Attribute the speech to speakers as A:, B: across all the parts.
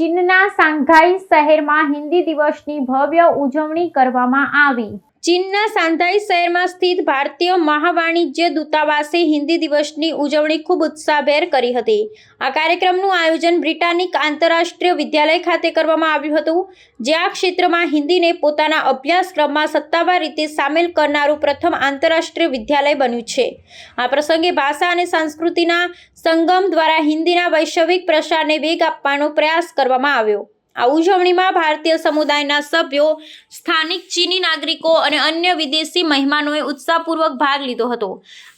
A: ચીનના સાંઘાઈ શહેરમાં હિન્દી દિવસની ભવ્ય ઉજવણી કરવામાં આવી. ચીનના સાંધાઈ શહેરમાં સ્થિત ભારતીય મહાવાણિજ્ય દૂતાવાસે હિન્દી દિવસની ઉજવણી ખૂબ ઉત્સાહભેર કરી હતી. આ કાર્યક્રમનું આયોજન બ્રિટાનિક આંતરરાષ્ટ્રીય વિદ્યાલય ખાતે કરવામાં આવ્યું હતું, જે આ ક્ષેત્રમાં હિન્દીને પોતાના અભ્યાસક્રમમાં સત્તાવાર રીતે સામેલ કરનારું પ્રથમ આંતરરાષ્ટ્રીય વિદ્યાલય બન્યું છે. આ પ્રસંગે ભાષા અને સંસ્કૃતિના સંગમ દ્વારા હિન્દીના વૈશ્વિક પ્રસારને વેગ આપવાનો પ્રયાસ કરવામાં આવ્યો. આ ઉજવણીમાં ભારતીય સમુદાયના સભ્યો, સ્થાનિક ચીની નાગરિકો અને અન્ય વિદેશી મહેમાનોએ ઉત્સાહપૂર્વક ભાગ લીધો હતો.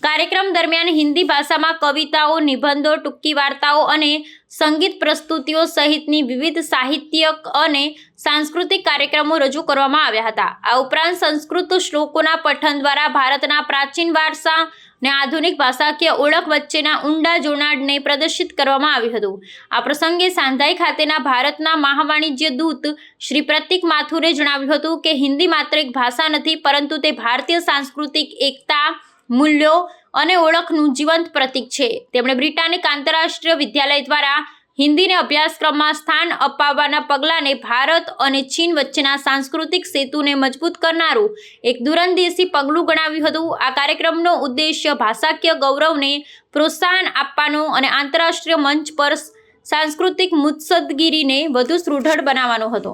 A: કાર્યક્રમ દરમિયાન હિન્દી ભાષામાં કવિતાઓ, નિબંધો, ટૂંકી વાર્તાઓ અને સંગીત પ્રસ્તુતિઓ સહિતની વિવિધ સાહિત્યક અને સાંસ્કૃતિક કાર્યક્રમો રજૂ કરવામાં આવ્યા હતા. આ ઉપરાંત સંસ્કૃત શ્લોકોના પઠન દ્વારા ભારતના પ્રાચીન વારસા ને આધુનિક ભાષાકીય ઓળખ વચ્ચેના ઊંડા જોડાણને પ્રદર્શિત કરવામાં આવ્યું હતું. આ પ્રસંગે સાંધાઈ ખાતેના ભારતના મહાવાણિજ્ય દૂત શ્રી પ્રતિક માથુરે જણાવ્યું હતું કે હિન્દી માત્ર એક ભાષા નથી, પરંતુ તે ભારતીય સાંસ્કૃતિક એકતા, મૂલ્યો અને ઓળખનું જીવંત પ્રતીક છે. તેમણે બ્રિટાનિક આંતરરાષ્ટ્રીય વિદ્યાલય દ્વારા હિન્દીને અભ્યાસક્રમમાં સ્થાન અપાવવાના પગલાંને ભારત અને ચીન વચ્ચેના સાંસ્કૃતિક સેતુને મજબૂત કરનારું એક દૂરંદેશી પગલું ગણાવ્યું હતું. આ કાર્યક્રમનો ઉદ્દેશ્ય ભાષાકીય ગૌરવને પ્રોત્સાહન આપવાનો અને આંતરરાષ્ટ્રીય મંચ પર સાંસ્કૃતિક મુત્સદગીરીને વધુ સુદૃઢ બનાવવાનો હતો.